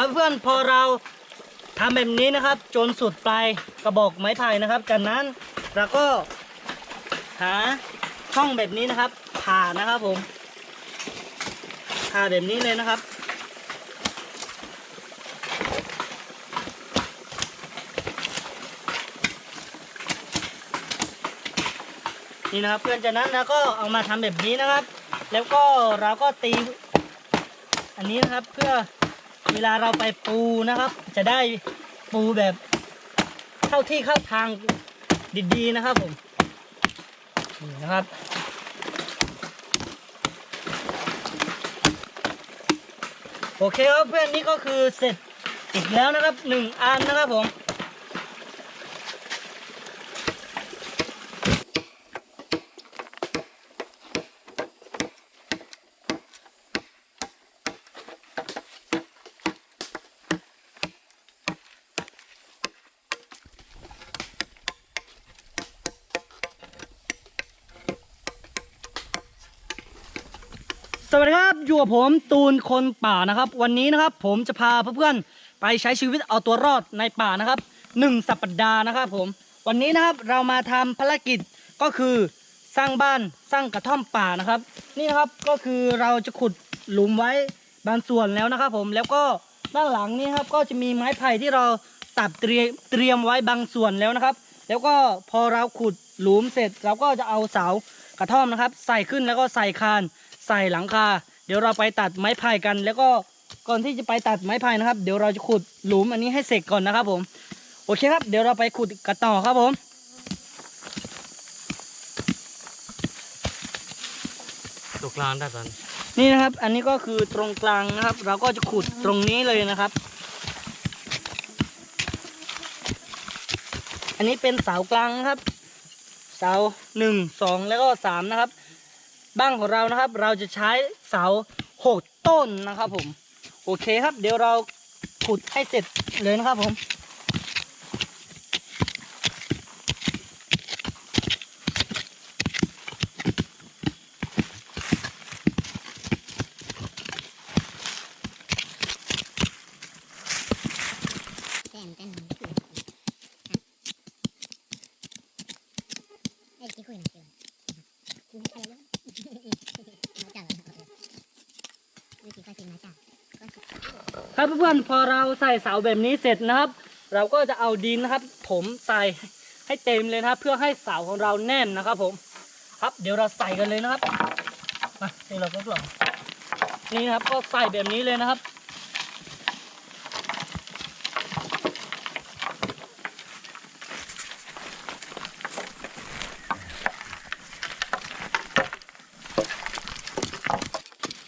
ครับเพื่อนพอเราทำแบบนี้นะครับ จนสุดปลายกระบอกไม้ไผ่นะครับ จากนั้นเราก็หาช่องแบบนี้นะครับ ผ่านะครับผมผ่าแบบนี้เลยนะครับ นี่นะครับเพื่อนจากนั้นเราก็เอามาทำแบบนี้นะครับ แล้วก็เราก็ตีอันนี้นะครับเพื่อ เวลาเราไปปูนะครับ จะได้ปูแบบเข้าที่เข้าทางดีๆนะครับผมนี่นะครับโอเคครับเพื่อนนี่ก็คือเสร็จอีกแล้วนะครับหนึ่งอันนะครับผม สวัสดีครับอยู่กับผมตูนคนป่านะครับ วันนี้นะครับผมจะพาเพื่อนๆไปใช้ชีวิตเอาตัวรอดในป่านะครับหนึ่งสัปดาห์นะครับผมวันนี้นะครับเรามาทำภารกิจก็คือสร้างบ้านสร้างกระท่อมป่านะครับ นี่นะครับก็คือเราจะขุดหลุมไว้บางส่วนแล้วนะครับ ผมแล้วก็ด้านหลังนี้ครับก็จะมีไม้ไผ่ที่เราตัดเตรียมเตรียมไว้บางส่วนแล้วนะครับ แล้วก็พอเราขุดหลุมเสร็จเราก็จะเอาเสากระท่อมนะครับ ใส่ขึ้นแล้วก็ใส่คาน ใส่หลังคา เดี๋ยวเราไปตัดไม้ไผ่กัน แล้วก็ก่อนที่จะไปตัดไม้ไผ่นะครับ เดี๋ยวเราจะขุดหลุมอันนี้ให้เสร็จก่อนนะครับผมโอเคครับ เดี๋ยวเราไปขุดกันต่อครับผมตกกลางได้ตอนนี่นะครับ อันนี้ก็คือตรงกลางนะครับ เราก็จะขุดตรงนี้เลยนะครับ อันนี้เป็นเสากลางนะครับ เสาหนึ่งสองแล้วก็สามนะครับ บ้านของเรานะครับ เราจะใช้เสาหกต้นนะครับผม โอเคครับ เดี๋ยวเราขุดให้เสร็จเลยนะครับผมแต้มกันไอ้ที่คุยนะเจอคืออะไรวะมาจากวิธีการกินมาจากก็สุด ครับเพื่อนๆพอเราใส่เสาแบบนี้เสร็จนะครับ เราก็จะเอาดินนะครับ ผมใส่ให้เต็มเลยนะครับ เพื่อให้เสาของเราแน่นนะครับ ผม ครับเดี๋ยวเราใส่กันเลยนะครับมาเดี๋ยวเราก็กล่องนี่นะครับก็ใส่แบบนี้เลยนะครับ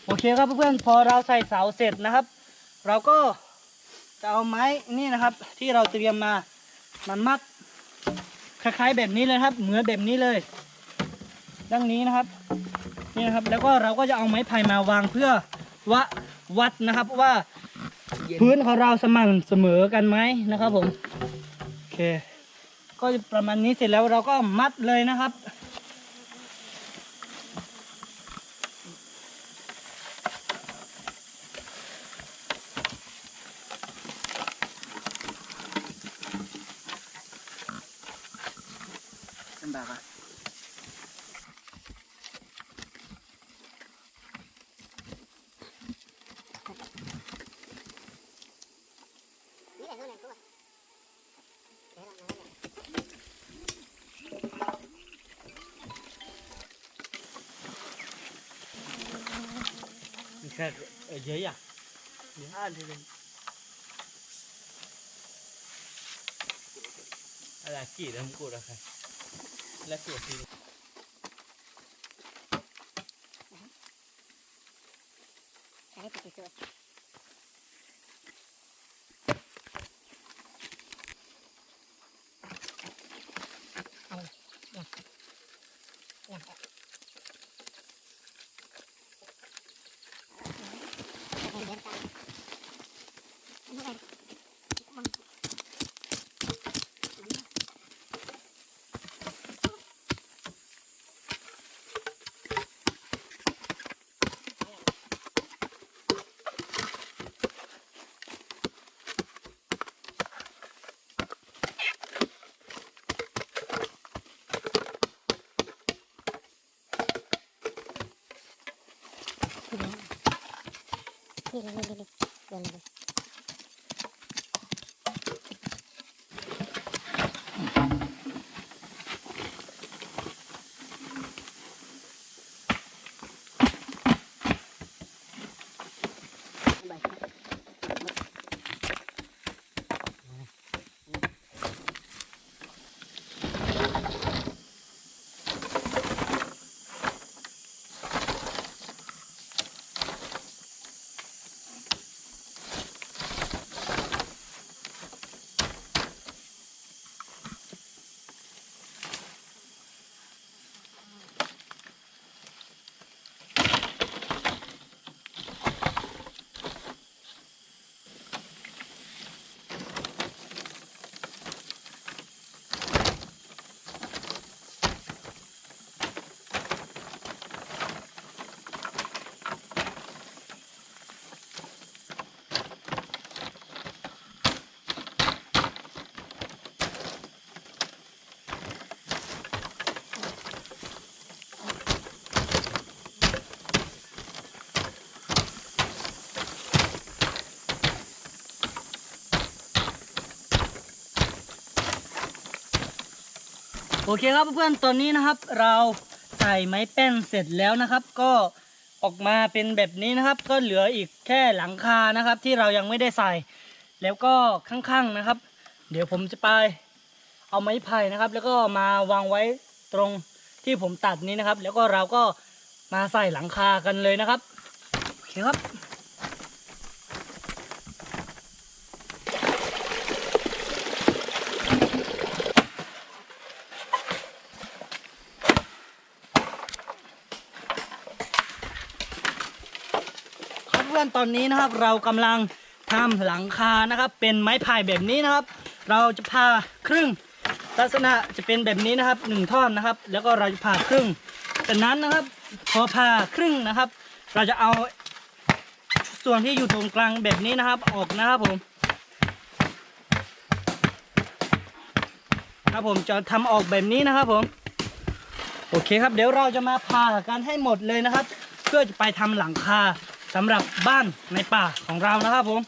โอเคครับเพื่อนๆพอเราใส่เสาเสร็จนะครับ เราก็จะเอาไม้นี่นะครับ ที่เราเตรียมมามันมัดคล้ายๆแบบนี้เลยครับ เหมือนแบบนี้เลยดังนี้นะครับนี่นะครับ แล้วก็เราก็จะเอาไม้ไผ่มาวางเพื่อวะวัดนะครับว่าพื้นของเราสม่ำเสมอกันไหมนะครับผมโอเค ก็ประมาณนี้เสร็จแล้วเราก็มัดเลยนะครับ Cái ở dưới à? À, thì đừng. Là chỉ đâm cụ rồi. Là cụ thì Hãy subscribe cho นี่นี่นี่นี่ โอเคครับเพื่อนๆตอนนี้นะครับ เราใส่ไม้แป้นเสร็จแล้วนะครับ ก็ออกมาเป็นแบบนี้นะครับ ก็เหลืออีกแค่หลังคานะครับ ที่เรายังไม่ได้ใส่ แล้วก็ข้างๆนะครับ เดี๋ยวผมจะไปเอาไม้ไผ่นะครับ แล้วก็มาวางไว้ตรงที่ผมตัดนี้นะครับ แล้วก็เราก็มาใส่หลังคากันเลยนะครับโอเคครับ ครับเพื่ อนตอนนี้นะครับเรากำลังทำหลังคานะครับ เป็นไม้ไผ่แบบนี้นะครับ เราจะผ่าครึ่งลักษณะจะเป็นแบบนี้นะครับหนึ่งท่อนนะครับ แล้วก็เราจะผ่าครึ่งจากนั้นนะครับพอผ่าครึ่งนะครับ เราจะเอาส่วนที่อยู่ตรงกลางแบบนี้นะครับออกนะครับผมครับผมจะทำออกแบบนี้นะครับผม โอเคครับ เดี๋ยวเราจะมาผ่ากันให้หมดเลยนะครับ เพื่อจะไปทำหลังคา สำหรับบ้านในป่าของเรานะครับผม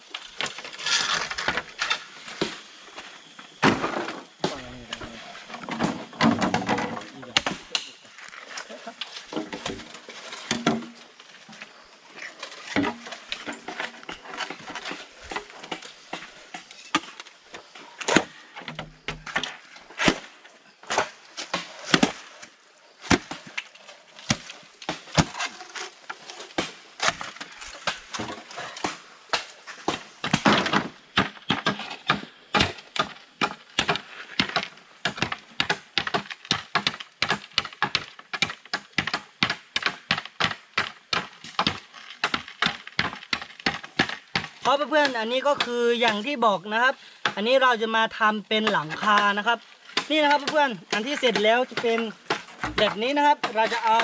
เพราะเพื่อนๆอันนี้ก็คืออย่างที่บอกนะครับ อันนี้เราจะมาทำเป็นหลังคานะครับ นี่นะครับเพื่อนๆอันที่เสร็จแล้วจะเป็นแบบนี้นะครับ เราจะเอา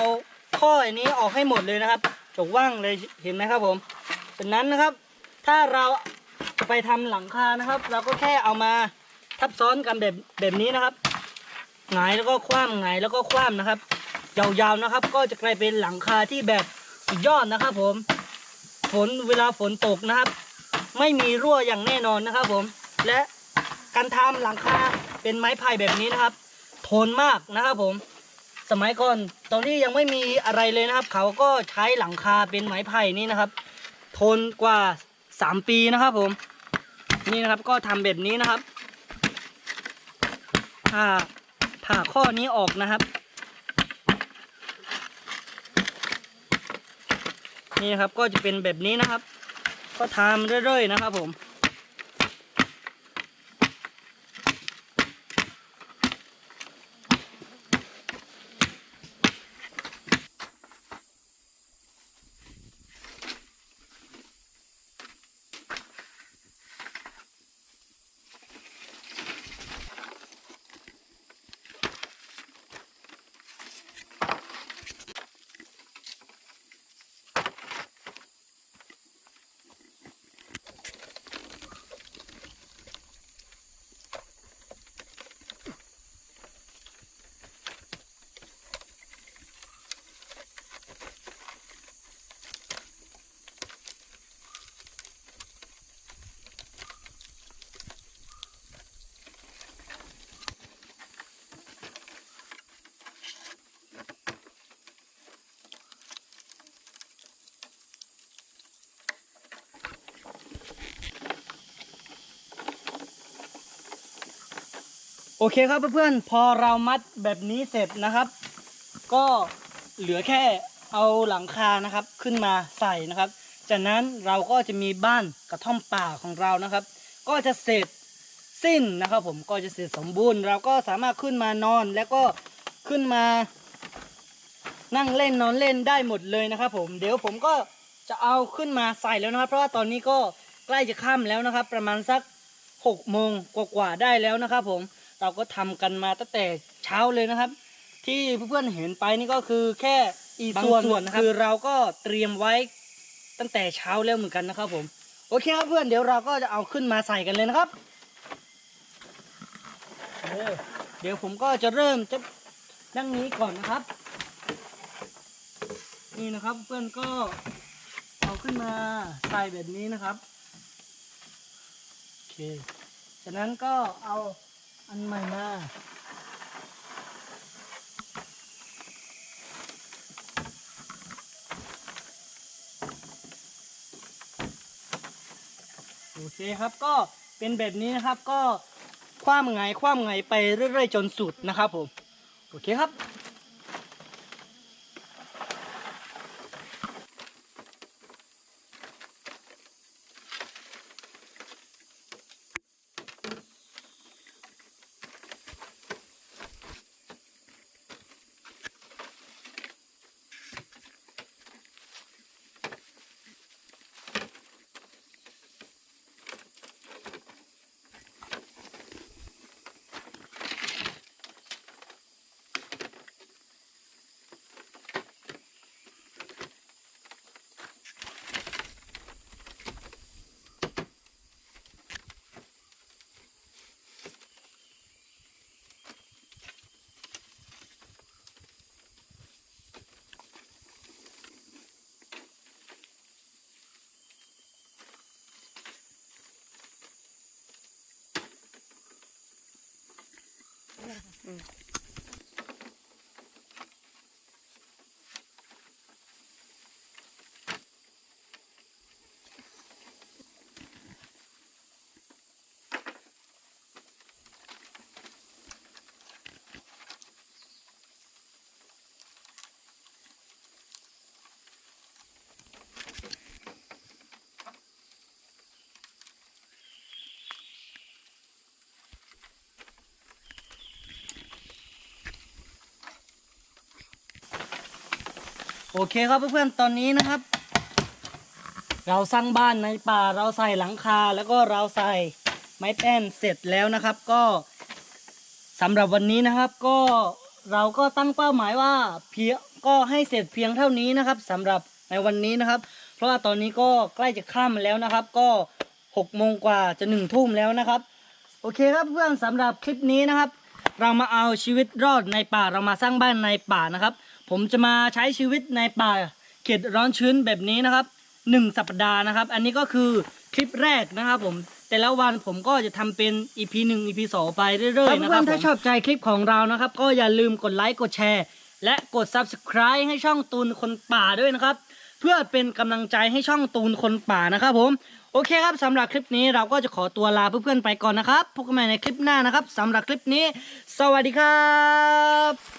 ข้ออันนี้ออกให้หมดเลยนะครับจกว่างเลยเห็นไหมครับผมจากนั้นนะครับ ถ้าเราไปทำหลังคานะครับ เราก็แค่เอามาทับซ้อนกันแบบแบบนี้นะครับหงายแล้วก็คว่ำหงายแล้วก็คว่ำนะครับ ยาวๆนะครับ ก็จะกลายเป็นหลังคาที่แบบสุดยอดนะครับ ผมฝนเวลาฝนตกนะครับ ไม่มีรั่วอย่างแน่นอนนะครับผม และการทำหลังคาเป็นไม้ไผ่แบบนี้นะครับ ทนมากนะครับผม สมัยก่อนตอนที่ยังไม่มีอะไรเลยนะครับ เขาก็ใช้หลังคาเป็นไม้ไผ่นี่นะครับ ทนกว่าสามปีนะครับผม นี่นะครับก็ทำแบบนี้นะครับผ่าผ่าข้อนี้ออกนะครับ นี่นะครับก็จะเป็นแบบนี้นะครับ ก็ทำเรื่อยๆนะครับผม โอเคครับเพื่อนๆพอเรามัดแบบนี้เสร็จนะครับ ก็เหลือแค่เอาหลังคานะครับขึ้นมาใส่นะครับ จากนั้นเราก็จะมีบ้านกระท่อมป่าของเรานะครับ ก็จะเสร็จสิ้นนะครับ ผมก็จะเสร็จสมบูรณ์ เราก็สามารถขึ้นมานอนแล้วก็ขึ้นมา นั่งเล่นนอนเล่นได้หมดเลยนะครับผมเดี๋ยวผมก็จะเอาขึ้นมาใส่แล้วนะครับ เพราะว่าตอนนี้ก็ใกล้จะค่ำแล้วนะครับ ประมาณสักหกโมงกว่าๆได้แล้วนะครับผม เราก็ทำกันมาตั้งแต่เช้าเลยนะครับ ที่เพื่อนๆเห็นไปนี่ก็คือแค่อีกส่วนวนะครับคือเราก็เตรียมไว้ตั้งแต่เช้าแล้วเหมือนกันนะครับผมโอเคครับเพื่อนเดี๋ยวเราก็จะเอาขึ้นมาใส่กันเลยนะครับเออเดี๋ยวผมก็จะเริ่มจะดังนี้ก่อนนะครับ นี่นะครับเพื่อนก็เอาขึ้นมาใส่แบบนี้นะครับโอเคจากนั้นก็เอา อันใหม่มาโอเคครับก็เป็นแบบนี้นะครับก็คว่ำไงคว่ำไงไปเรื่อยๆจนสุดนะครับผม โอเคครับ 嗯。 โอเคครับเพื่อนๆ ตอนนี้นะครับ เราสร้างบ้านในป่าเราใส่หลังคาแล้วก็เราใส่ไม้แป้นเสร็จแล้วนะครับ ก็สำหรับวันนี้นะครับก็เราก็ตั้งเป้าหมายว่าเพียงก็ให้เสร็จเพียงเท่านี้นะครับสำหรับในวันนี้นะครับ เพราะว่าตอนนี้ก็ใกล้จะค่ำแล้วนะครับ ก็หกโมงกว่าจะหนึ่งทุ่มแล้วนะครับ โอเคครับเพื่อนสำหรับคลิปนี้นะครับ เรามาเอาชีวิตรอดในป่าเรามาสร้างบ้านในป่านะครับ ผมจะมาใช้ชีวิตในป่าเขตร้อนชื้นแบบนี้นะครับหนึ่งสัปดาห์นะครับ อันนี้ก็คือคลิปแรกนะครับผมแต่ละวันผมก็จะทำเป็น EP 1 EP 2ไปเรื่อยๆนะครับเพื่อนถ้าชอบใจคลิปของเรานะครับ ก็อย่าลืมกดไลค์กดแชร์ และกด Subscribe ให้ช่องตูนคนป่าด้วยนะครับ เพื่อเป็นกำลังใจให้ช่องตูนคนป่านะครับผมโอเคครับสำหรับคลิปนี้เราก็จะขอตัวลาเพื่อนๆไปก่อนนะครับพบกันใหม่ในคลิปหน้านะครับสำหรับคลิปนี้ สวัสดีครับ